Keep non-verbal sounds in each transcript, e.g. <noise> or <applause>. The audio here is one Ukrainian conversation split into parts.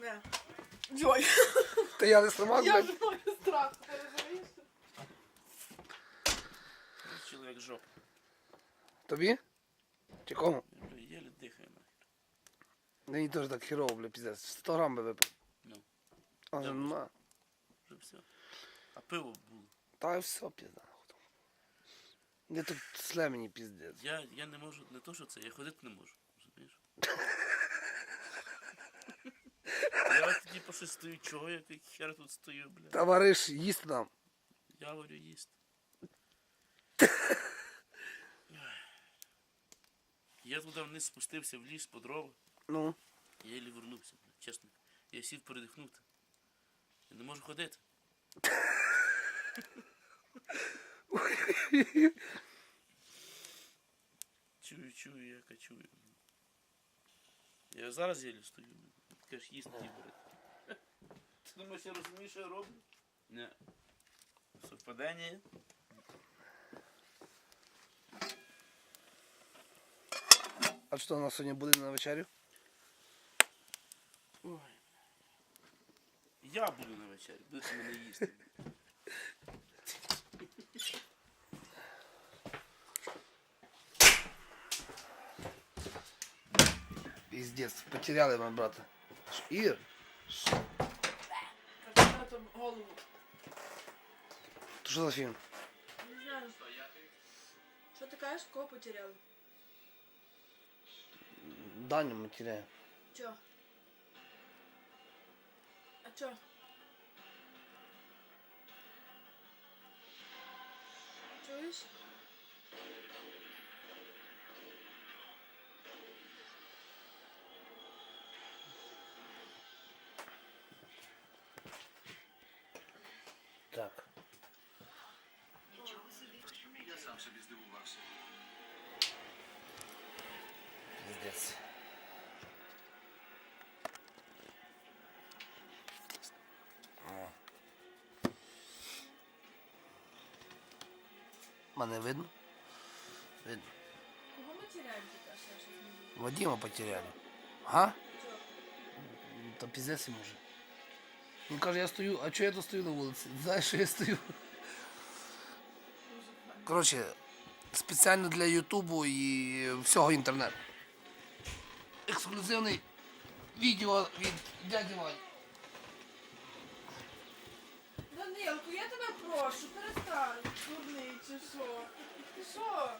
Не. Йой, Та я не сломав, я блядь. вже маю страх, ти розумієш? Чоловік жоп. Тобі? Чи кому? Єле дихає нахер. Мені теж так хірово, бля, піздець. 100 грам би випив. Ну, А вже нема. вже все. А пиво було. Та й все, пізда. Де тут сле мені піздець. Я, я не можу, не то, що це, я ходити не можу. Розумієш? <laughs> От щось стою, чого я як хер тут стою, бля. Товариш, їсти нам. Я говорю їсти. Я туди вниз спустився в ліс по дрова. Ну. Я єлі вернувся, бля, чесно. Я сів передихнути. Я не можу ходити. Чую, чую, я качую. Я зараз єлі стою. Кажеш, їсти ті. Ти думаєш, я розумію, що я роблю? Ні. Совпадення. А що у нас сьогодні буде на вечерю? Ой. Я буду на вечері, будете мене їсти. Піздець, потеряли мене брата. Ш- Ір, Так, там Голову. то що за фільм? Не знаю. Що ти кажеш, кого потеряли? Даню ми теряємо. Чо? А чо? Чуєш? Мене видно? Видно. Кого ми теряємо тільки, щось не? Вадима потеряли. Чо? Та піздець йому вже. Він каже, я стою, а чого я тут стою на вулиці? Знаєш, що я стою? Коротше, спеціально для Ютубу і всього інтернету. Ексклюзивний відео від дяді Вані. Данилку, я тебе прошу, перестань. Дурний, чи що? Ти що?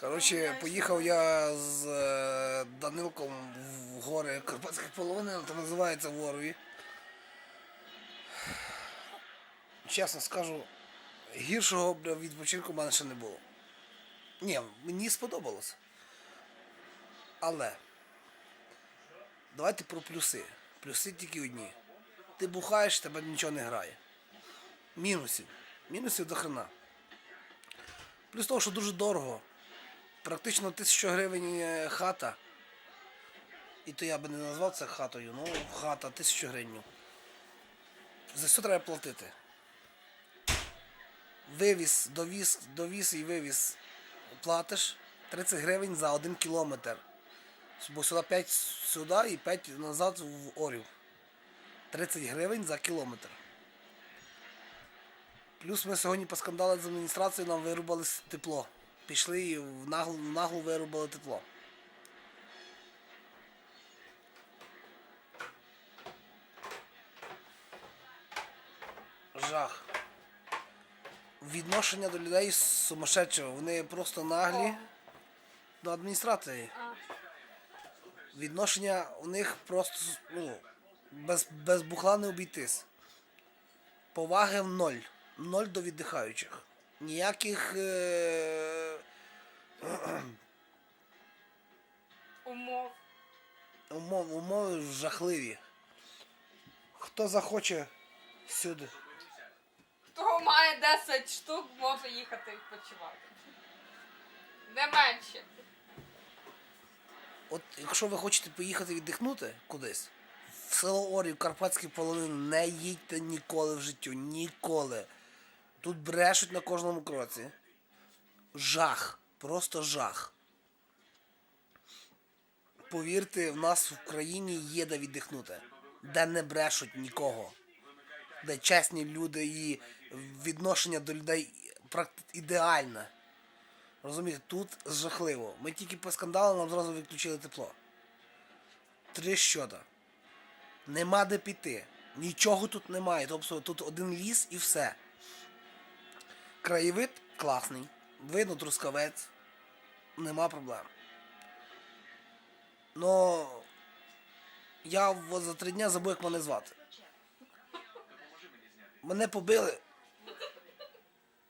Коротше, поїхав я з е, Данилком в гори Карпатських полонин, це називається в Орові. Чесно скажу, гіршого бля, відпочинку в мене ще не було. Ні, мені сподобалось. Але давайте про плюси. Плюси тільки одні. Ти бухаєш, тебе нічого не грає. Мінусів. Мінусів до хрена. Плюс того, що дуже дорого. Практично тисячу гривень хата. І то я би не назвав це хатою, ну хата тисячу гривень. За все треба платити. Вивіз, довіз, довіз і вивіз платиш 30 гривень за один кілометр. Бо сюди 5 сюди і 5 назад в Орів. 30 гривень за кілометр. Плюс ми сьогодні поскандали з адміністрацією, нам вирубали тепло. Пішли і в наглу, в наглу вирубали тепло. Жах. Відношення до людей сумасшедше. Вони просто наглі до адміністрації. Відношення у них просто ну, без, без бухла не обійтись. Поваги в ноль. Ноль до віддихаючих. Ніяких. Е... <clears throat> Умов. умов, умови жахливі. Хто захоче сюди. Хто має 10 штук, може їхати відпочивати. Не менше. От якщо ви хочете поїхати віддихнути кудись, в село Орів, Карпатські полонини, не їдьте ніколи в життю. Ніколи. Тут брешуть на кожному кроці. Жах. Просто жах. Повірте, в нас в країні є де віддихнути. де не брешуть нікого, де чесні люди і відношення до людей ідеальне. Розумієте, тут жахливо. Ми тільки поскандали, нам зразу відключили тепло. Три щота. Нема де піти. Нічого тут немає. Тобто тут один ліс і все. Краєвид класний. Видно трускавець. Нема проблем. Но я за три дня забув, як мене звати. Мене побили.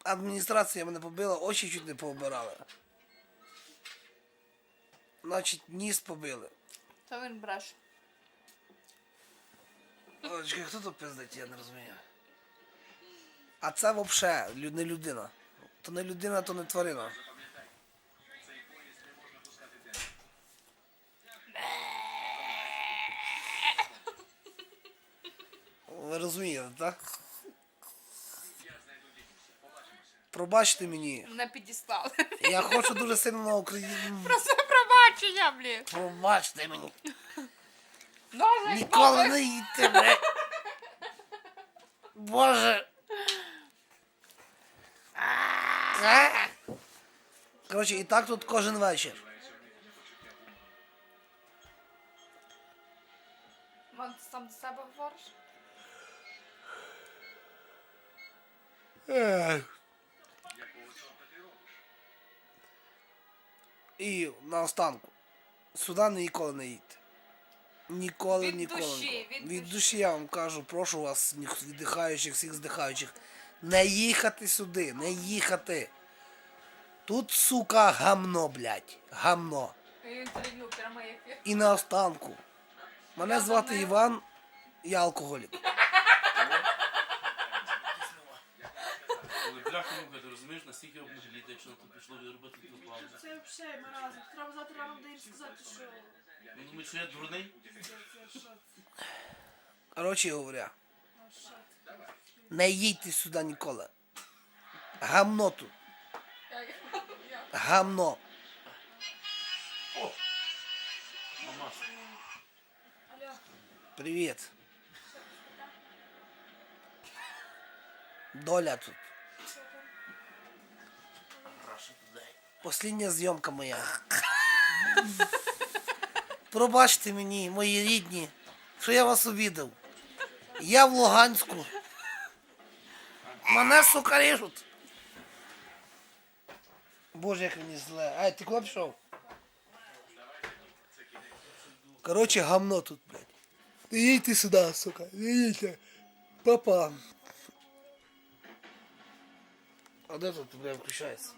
Адміністрація мене побила, очі чуть не пообирали. Значить, ніс побили. Та він бреше. О, чекай, хто тут пиздить, я не розумію. А це взагалі не людина. То не людина, то не тварина. Ви розумієте, так? Пробачте мені. Мене підіслали. Я хочу дуже сильно на Україну. Проси пробачення, блін. Пробачте мені. Ніколи не їдьте, блядь. Боже. А. Коротше, і так тут кожен вечір. Мам, ти сам до себе говориш? І наостанку. Сюди ніколи не їдьте. Ніколи, Від ніколи. душі, ніколи. від душі. душі я вам кажу, прошу вас, ні- віддихаючих, всіх здихаючих. Не їхати сюди, не їхати. Тут, сука, гамно, блядь. Гамно. І наостанку. Мене Я звати Іван, я алкоголік. Але бляха муха, ти розумієш, настільки обнагліти, якщо тут пішло робити ту плаву. Це взагалі маразм. Треба завтра рано даєш сказати, що... Ви думаєте, що я дурний? Це, це, що це? Коротше говоря, Ну? Не їдьте сюди ніколи. Гамно тут. Гамно. Привіт. Доля тут. Послідня зйомка моя. Пробачте мені, мої рідні, що я вас обідав. Я в Луганську. Мене, сука, режуть. Боже, як мені зле. Ай, ти куди пішов? Короче, гамно тут, блядь. Не їдьте сюди, сука. Не їдьте. Папа. А де тут, блядь, включається?